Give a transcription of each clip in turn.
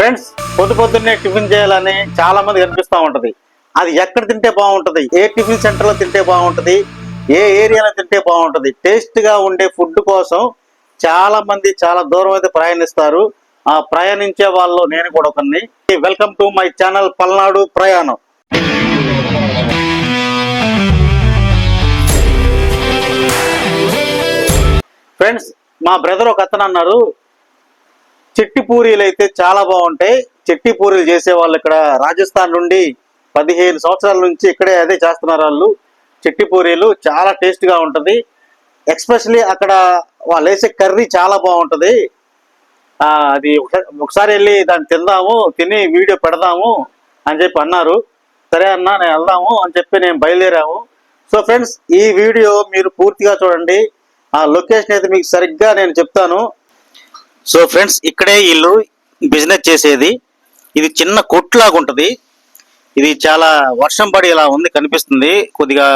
Friends పొద్దు పొద్దున్నే tiffin చేయాలని చాలా మంది కనిపిస్తూ ఉంటది. అది ఎక్కడ తింటే బాగుంటది? ఏ టిఫిన్ సెంటర్లో తింటే బాగుంటది? ఏ ఏరియాలో తింటే బాగుంటది? టేస్ట్గా ఉండే ఫుడ్ కోసం చాలా మంది చాలా దూరం అయితే ప్రయాణిస్తారు. ఆ ప్రయాణించే వాళ్ళు నేను కూడా ఒకరిని. Welcome to my channel Palnadu ప్రయాణం. ఫ్రెండ్స్ మా బ్రదర్ ఒక అతను అన్నారు చెట్టి పూరీలు అయితే చాలా బాగుంటాయి. చెట్టి పూరీలు చేసే వాళ్ళు ఇక్కడ రాజస్థాన్ నుండి పదిహేను సంవత్సరాల నుంచి ఇక్కడే అదే చేస్తున్నారు వాళ్ళు. చెట్టి పూరీలు చాలా టేస్ట్గా ఉంటుంది. ఎక్స్పెషలీ అక్కడ వాళ్ళు వేసే కర్రీ చాలా బాగుంటుంది. అది ఒకసారి ఒకసారి వెళ్ళి దాన్ని తిందాము తిని వీడియో పెడదాము అని చెప్పి అన్నారు. సరే అన్నా నేను వెళ్దాము అని చెప్పి నేను బయలుదేరాము. సో ఫ్రెండ్స్ ఈ వీడియో మీరు పూర్తిగా చూడండి. ఆ లొకేషన్ అయితే మీకు సరిగ్గా నేను చెప్తాను. సో ఫ్రెండ్స్ ఇక్కడే వీళ్ళు బిజినెస్ చేసేది. ఇది చిన్న కొట్లాగా ఉంటది. ఇది చాలా వర్షం పడి ఇలా ఉంది కనిపిస్తుంది కొద్దిగా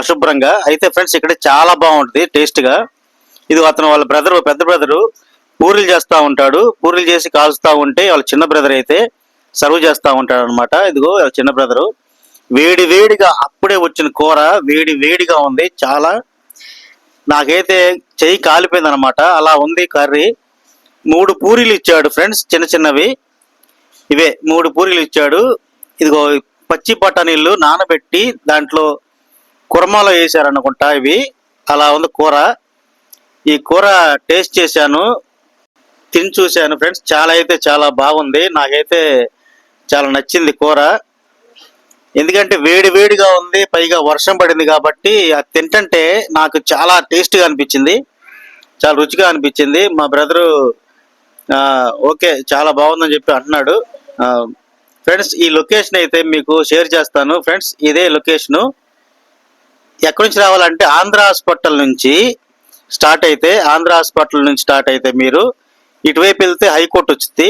అశుభ్రంగా. అయితే ఫ్రెండ్స్ ఇక్కడ చాలా బాగుంటుంది టేస్ట్గా ఇది అతను వాళ్ళ బ్రదర్ పెద్ద బ్రదరు పూరీలు చేస్తూ ఉంటాడు. పూరీలు చేసి కాల్స్తూ ఉంటే వాళ్ళ చిన్న బ్రదర్ అయితే సర్వ్ చేస్తూ ఉంటాడు అనమాట ఇదిగో వాళ్ళ చిన్న బ్రదరు. వేడి వేడిగా అప్పుడే వచ్చిన కూర వేడి వేడిగా ఉంది చాలా నాకైతే చెయ్యి కాలిపోయింది అనమాట అలా ఉంది కర్రీ. మూడు పూరీలు ఇచ్చాడు ఫ్రెండ్స్ చిన్న చిన్నవి. ఇవే మూడు పూరీలు ఇచ్చాడు. ఇదిగో పచ్చి బఠానీళ్ళు నానబెట్టి దాంట్లో కుర్మాలో వేసారనుకుంటా ఇవి. అలా ఉంది కూర. ఈ కూర టేస్ట్ చేశాను. తిని చూశాను ఫ్రెండ్స్. చాలా అయితే చాలా బాగుంది. నాకైతే చాలా నచ్చింది కూర. ఎందుకంటే వేడి వేడిగా ఉంది పైగా వర్షం పడింది కాబట్టి అది తింటంటే నాకు చాలా టేస్ట్గా అనిపించింది. చాలా రుచిగా అనిపించింది. మా బ్రదరు ఓకే చాలా బాగుందని చెప్పి అంటున్నాడు. ఫ్రెండ్స్ ఈ లొకేషన్ అయితే మీకు షేర్ చేస్తాను. ఫ్రెండ్స్ ఇదే లొకేషను. ఎక్కడి నుంచి రావాలంటే ఆంధ్ర హాస్పిటల్ నుంచి స్టార్ట్ అయితే ఆంధ్ర హాస్పిటల్ నుంచి స్టార్ట్ అయితే మీరు ఇటువైపు వెళ్తే హైకోర్టు వచ్చింది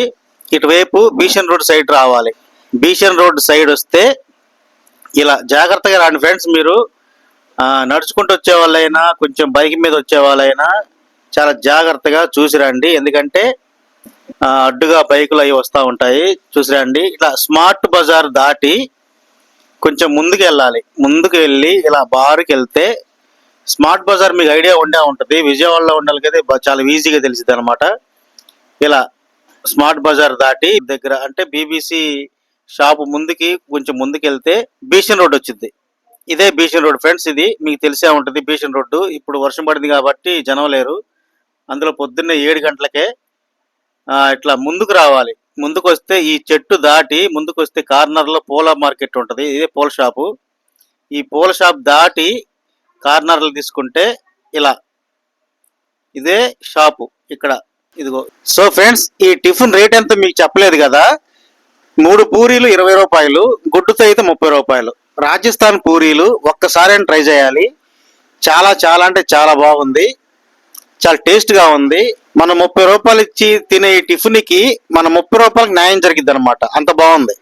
ఇటువైపు బీషన్ రోడ్ సైడ్ రావాలి. బీషన్ రోడ్ సైడ్ వస్తే ఇలా జాగ్రత్తగా రాండి ఫ్రెండ్స్ మీరు. నడుచుకుంటూ వచ్చే వాళ్ళైనా కొంచెం బైక్ మీద వచ్చే వాళ్ళైనా చాలా జాగ్రత్తగా చూసి రండి. ఎందుకంటే అడ్డుగా బైకులు అవి వస్తూ ఉంటాయి. చూసి రండి. ఇట్లా స్మార్ట్ బజార్ దాటి కొంచెం ముందుకు వెళ్ళాలి. ముందుకు వెళ్ళి ఇలా బారుకి వెళ్తే స్మార్ట్ బజార్ మీకు ఐడియా ఉండే ఉంటుంది. విజయవాడలో ఉండాలి కదా చాలా ఈజీగా తెలిసింది అనమాట ఇలా స్మార్ట్ బజార్ దాటి దగ్గర అంటే బీబీసీ షాప్ ముందుకి కొంచెం ముందుకు వెళ్తే బీషన్ రోడ్ వచ్చింది ఇదే బీషన్ రోడ్ ఫ్రెండ్స్ ఇది మీకు తెలిసే ఉంటుంది బీషన్ రోడ్డు. ఇప్పుడు వర్షం పడింది కాబట్టి జనం లేరు. అందులో పొద్దున్నే ఏడు గంటలకే ఇట్లా ముందుకు రావాలి. ముందుకు వస్తే ఈ చెట్టు దాటి ముందుకు వస్తే కార్నర్లో పూల మార్కెట్ ఉంటుంది. ఇదే పూల షాపు. ఈ పూల షాప్ దాటి కార్నర్లు తీసుకుంటే ఇలా. ఇదే షాపు ఇక్కడ. ఇదిగో. సో ఫ్రెండ్స్ ఈ టిఫిన్ రేట్ ఎంత మీకు చెప్పలేదు కదా? మూడు పూరీలు ఇరవై రూపాయలు గుడ్డుతో అయితే ముప్పై రూపాయలు. రాజస్థాన్ పూరీలు ఒక్కసారి ట్రై చేయాలి. చాలా చాలా అంటే చాలా బాగుంది. చాలా టేస్ట్గా ఉంది. మనం ముప్పై రూపాయలు ఇచ్చి తినే ఈ మన ముప్పై రూపాయలకు న్యాయం జరిగింది అనమాట అంత బాగుంది.